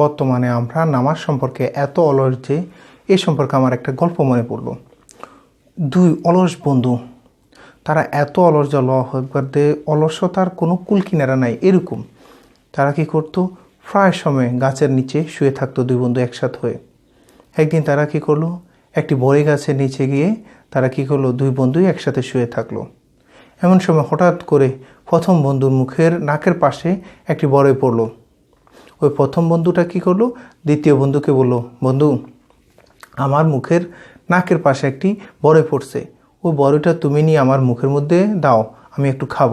বর্তমানে আমরা নামাজ সম্পর্কে এত অলস যে এ সম্পর্কে আমার একটা গল্প মনে পড়ল। দুই অলস বন্ধু, তারা এত অলস যে ল একবার দে, অলসতার কোনো কুল কিনারা নাই, এরকম। তারা কি করতো? প্রায় সময় গাছের নিচে শুয়ে থাকতো দুই বন্ধু একসাথে হয়ে। একদিন তারা কি করল? একটি বড়ি গাছের নিচে গিয়ে তারা কি করল? দুই বন্ধুই একসাথে শুয়ে থাকল। এমন সময় হঠাৎ করে প্রথম বন্ধুর মুখের নাকের পাশে একটি বড়ই পড়ল। ওই প্রথম বন্ধুটা কি করল? দ্বিতীয় বন্ধুকে বলল, বন্ধু, আমার মুখের নাকের পাশে একটি বড়ই পড়ছে। ওই বড়ইটা তুমি নিয়ে আমার মুখের মধ্যে দাও, আমি একটু খাব।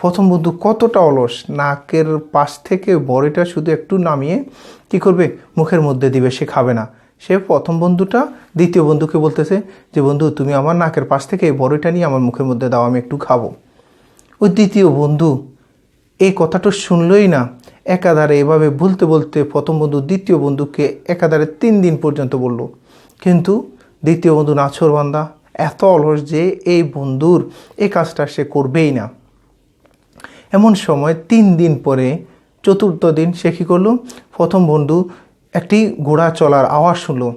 প্রথম বন্ধু কতটা অলস, নাকের পাশ থেকে বড়িটা শুধু একটু নামিয়ে কি করবে? মুখের মধ্যে দিবে, সে খাবে না। সে প্রথম বন্ধুটা দ্বিতীয় বন্ধুকে বলতেছে যে, বন্ধু, তুমি আমার নাকের পাশ থেকে এই বড়িটা নিয়ে আমার মুখের মধ্যে দাও, আমি একটু খাব। ওই দ্বিতীয় বন্ধু এই কথাটা শুনলই না। একাধারে এভাবে বলতে বলতে প্রথম বন্ধু, দ্বিতীয় বন্ধুকে একাধারে তিন দিন পর্যন্ত বলল। কিন্তু দ্বিতীয় বন্ধু নাছরবান্দা এত অলস যে এই বন্ধুর এই কাজটা সে করবেই না। এমন সময় তিন দিন পরে চতুর্থ দিন সে কী করল? প্রথম বন্ধু একটি ঘোড়া চলার আওয়াজ শুনলো।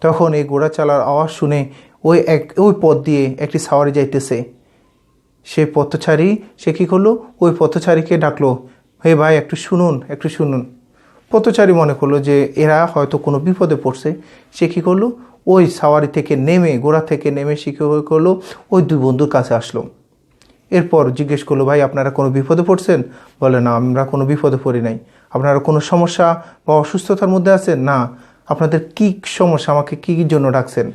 তখন এই ঘোড়া চলার আওয়াজ শুনে ওই এক, ওই পথ দিয়ে একটি সাওয়ারি যাইতেছে। সে পথচারী, সে কী করল? ওই পথচারীকে ডাকলো হে ভাই, একটু শুনুন একটু শুনুন। পথচারী মনে করল যে এরা হয়তো কোনো বিপদে পড়ছে। সে কী করল? ওই সাওয়ারি থেকে নেমে, গোড়া থেকে নেমে সে কী করল? ওই দুই বন্ধুর কাছে আসলো। এরপর জিজ্ঞেস করল, ভাই, আপনারা কোনো বিপদে পড়ছেন? বলে, না, আমরা কোনো বিপদে পড়ি নাই। আপনারা কোনো সমস্যা বা অসুস্থতার মধ্যে আছেন? না। আপনাদের কি সমস্যা? আমাকে কী জন্য ডাকছেন?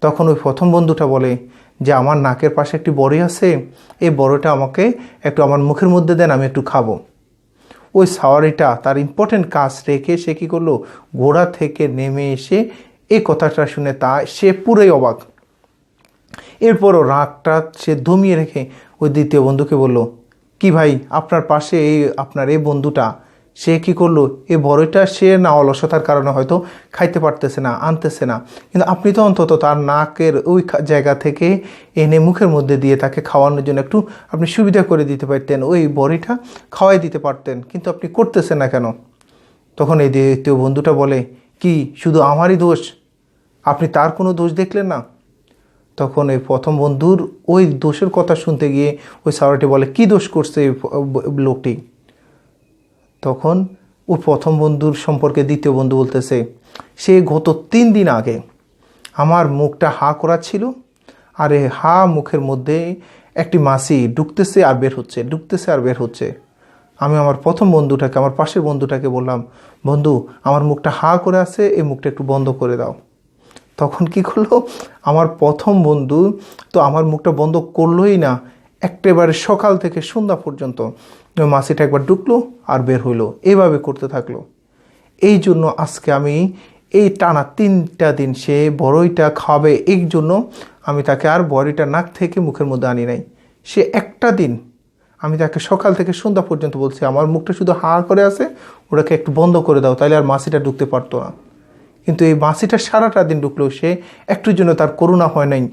তখন ওই প্রথম বন্ধুটা বলে, যে আমার নাকের পাশে একটি বড়ি আছে। এই বড়টা আমাকে একটু আমার মুখের মধ্যে দেন, আমি একটু খাব। ওই সাওয়ারিটা তার ইম্পর্টেন্ট কাজ রেখে সে কী করল? ঘোড়া থেকে নেমে এসে এই কথাটা শুনে তা সে পুরোই অবাক। এরপরও রাগটা সে দমিয়ে রেখে ওই দ্বিতীয় বন্ধুকে বলল, কি ভাই, আপনার পাশে এই, আপনার এই বন্ধুটা সে কি করল? এই বড়ইটা সে না অলসতার কারণে হয়তো খাইতে পারতেছে না, আনতেছে না। কিন্তু আপনি তো অন্তত তার নাকের ওই জায়গা থেকে এনে মুখের মধ্যে দিয়ে তাকে খাওয়ানোর জন্য একটু আপনি সুবিধা করে দিতে পারতেন, ওই বড়িটা খাওয়াই দিতে পারতেন। কিন্তু আপনি করতেছেন না কেন? তখন এই দ্বিতীয় বন্ধুটা বলে, কি, শুধু আমারই দোষ? আপনি তার কোনো দোষ দেখলেন না? তখন এই প্রথম বন্ধুর ওই দোষের কথা শুনতে গিয়ে ওই সাওয়ারটি বলে, কি দোষ করছে এই লোকটি? তখন ওই প্রথম বন্ধুর সম্পর্কে দ্বিতীয় বন্ধু বলতেছে, সে গত তিন দিন আগে আমার মুখটা হা করা ছিল আর এই হা মুখের মধ্যে একটি মাসি ঢুকতেছে আর বের হচ্ছে ঢুকতেছে আর বের হচ্ছে। আমি আমার প্রথম বন্ধুটাকে, আমার পাশের বন্ধুটাকে বললাম, বন্ধু, আমার মুখটা হা করে আছে এই মুখটা একটু বন্ধ করে দাও। তখন কি করল, আমার প্রথম বন্ধু তো আমার মুখটা বন্ধ করলোই না একেবারে সকাল থেকে সন্ধ্যা পর্যন্ত ওই মাসিটা একবার ঢুকলো আর বের হইল। এইভাবে করতে থাকল। এই জন্য আজকে আমি এই টানা তিনটা দিন সে বড়ইটা খাবে এই জন্য আমি তাকে আর বড়িটা নাক থেকে মুখের মধ্যে আনি নাই। সে একটা দিন আমি তাকে সকাল থেকে সন্ধ্যা পর্যন্ত বলছি, আমার মুখটা শুধু হা করে আছে, ওটাকে একটু বন্ধ করে দাও তাহলে আর মাসিটা ঢুকতে পারতো না। কিন্তু এই মাসিটা সারাটা দিন ঢুকলেও সে, একটুর জন্য তার করুণা হয় নাই।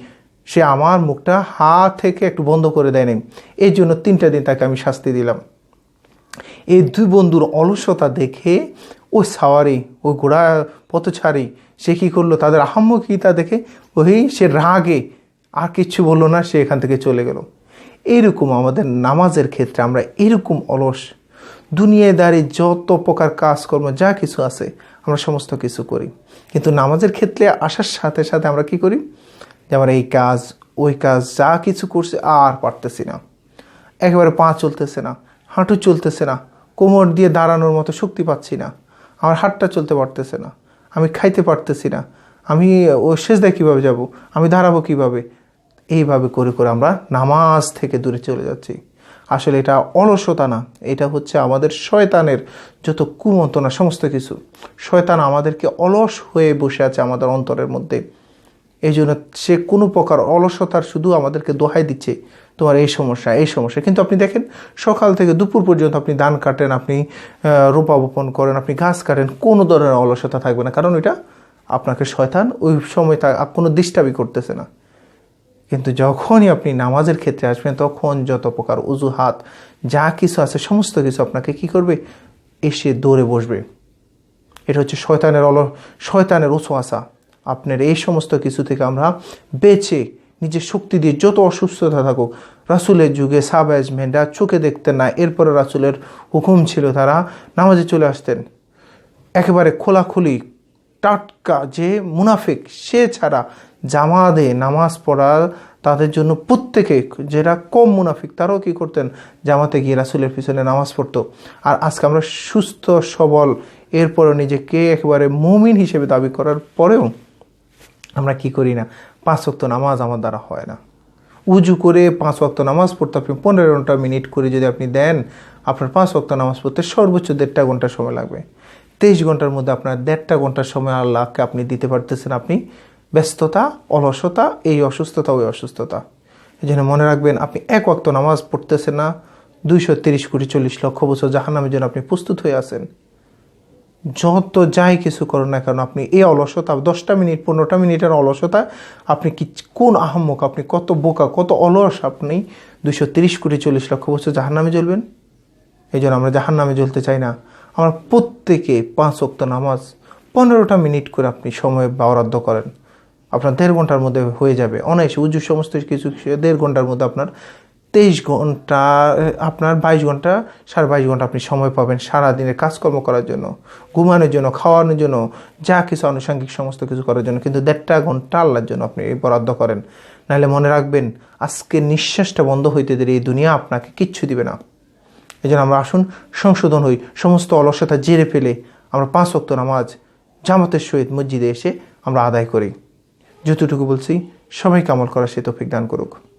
সে আমার মুখটা হা থেকে একটু বন্ধ করে দেয় নাই। এই জন্য তিনটা দিন তাকে আমি শাস্তি দিলাম। এই দুই বন্ধুর অলসতা দেখে ওই সাওয়ারি ওই ঘোড়া পথছাড়ি সে কী করল? তাদের আহাম্মকিতা দেখে ওই সে রাগে, আর কিচ্ছু বলল না, সে এখান থেকে চলে গেল। এইরকম আমাদের নামাজের ক্ষেত্রে আমরা এরকম অলস। দুনিয়ায় দাঁড়িয়ে যত প্রকার কাজকর্ম, যা কিছু আছে, আমরা সমস্ত কিছু করি। কিন্তু নামাজের ক্ষেত্রে আসার সাথে সাথে আমরা কি করি? যে আমরা এই কাজ, ওই কাজ, যা কিছু করছে, আর পারতেছি না। একেবারে পা চলতেছে না, হাঁটু চলতেছে না। কোমর দিয়ে দাঁড়ানোর মতো শক্তি পাচ্ছি না। আমার হাতটা চলতে পারতেছে না। আমি খাইতে পারতেছি না। আমি, ও শেষ দেয় কীভাবে যাব? আমি দাঁড়াবো কীভাবে? এইভাবে করে করে আমরা নামাজ থেকে দূরে চলে যাচ্ছি। আসলে এটা অলসতা না। এটা হচ্ছে আমাদের শয়তানের যত কুমন্তনা সমস্ত কিছু। শয়তান আমাদেরকে অলস হয়ে বসে আছে আমাদের অন্তরের মধ্যে। এই জন্য সে কোনো প্রকার অলসতার শুধু আমাদেরকে দোহাই দিচ্ছে, তোমার এই সমস্যা এই সমস্যা। কিন্তু আপনি দেখেন, সকাল থেকে দুপুর পর্যন্ত আপনি ধান কাটেন, আপনি রোপা বপন করেন, আপনি ঘাস কাটেন, কোনো ধরনের অলসতা থাকবে না। কারণ এটা আপনাকে শয়তান ওই সময় তা কোনো ডিস্টার্বই করতেছে না। কিন্তু যখনই আপনি নামাজের ক্ষেত্রে আসবেন, তখন যত প্রকার অজুহাত, যা কিছু আছে, সমস্ত কিছু আপনাকে কি করবে? এসে দৌড়ে বসবে। এটা হচ্ছে শয়তানের অল শয়তানের ওছোয়াশা আপনার এই সমস্ত কিছু থেকে আমরা বেঁচে নিজের শক্তি দিয়ে যত অসুস্থতা থাকুক, রাসুলের যুগে সাবাজমেন্টরা চোখে দেখতেন না এরপরে রাসুলের হুকুম ছিল তারা নামাজে চলে আসতেন। একেবারে খোলাখুলি, টাটকা যে মুনাফিক, সে ছাড়া জামাদে নামাজ পড়া তাদের জন্য প্রত্যেকে যেটা কম মুনাফিক, তারাও কি করতেন? জামাতে গিয়ে রাসুলের পিছনে নামাজ পড়তো। আর আজকে আমরা সুস্থ, সবল, এরপরও নিজেকে একেবারে মুমিন হিসেবে দাবি করার পরেও আমরা কি করি না? পাঁচ ওয়াক্ত নামাজ আমার দ্বারা হয় না। উজু করে পাঁচ ওয়াক্ত নামাজ পড়তে আপনি পনেরোটা মিনিট করে যদি আপনি দেন, আপনার পাঁচ ওয়াক্ত নামাজ পড়তে সর্বোচ্চ দেড়টা ঘণ্টা সময় লাগবে। তেইশ ঘণ্টার মধ্যে আপনার দেড়টা ঘণ্টার সময় আল্লাহকে আপনি দিতে পারতেছেন আপনি। ব্যস্ততা, অলসতা, এই অসুস্থতা, ওই অসুস্থতা। এই জন্য মনে রাখবেন, আপনি এক ওয়াক্ত নামাজ পড়তেছেন না, দুইশো তিরিশ কোটি চল্লিশ লক্ষ বছর জাহান্নামের জন্য আপনি প্রস্তুত হয়ে আছেন। যত যাই কিছু করুন না কেন, আপনি এই অলসতা, দশটা মিনিট, পনেরোটা মিনিটের অলসতা, আপনি কি কোন আহম্মক, আপনি কত বোকা, কত অলস, আপনি দুশো তিরিশ কোটি চল্লিশ লক্ষ বছর জাহান নামে জ্বলবেন? এই জন্য আমরা জাহান নামে জ্বলতে চাই না। আমরা প্রত্যেকে পাঁচ অক্ত নামাজ, পনেরোটা মিনিট করে আপনি সময় বরাদ্দ করেন। আপনার দেড় ঘণ্টার মধ্যে হয়ে যাবে। অনায়াসে উজু সমস্ত কিছু, দেড় ঘণ্টার মধ্যে আপনার তেইশ ঘণ্টা আপনার বাইশ ঘণ্টা, সাড়ে বাইশ ঘণ্টা আপনি সময় পাবেন সারা দিনের কাজকর্ম করার জন্য, ঘুমানোর জন্য, খাওয়ানোর জন্য, যা কিছু আনুষঙ্গিক সমস্ত কিছু করার জন্য, কিন্তু দেড়টা ঘণ্টা আল্লাহর জন্য আপনি বরাদ্দ করেন। নাহলে মনে রাখবেন, আজকে নিঃশ্বাসটা বন্ধ হইতে দেরি এই দুনিয়া আপনাকে কিচ্ছু দিবে না। এই জন্য আমরা আসুন, সংশোধন হই, সমস্ত অলসতা জেরে ফেলে আমরা পাঁচ অক্ত নামাজ, জামাতের সহিত মসজিদে এসে আমরা আদায় করি। যতটুকু বলছি, সবাইকে আমল করার সে তৌফিক দান করুক।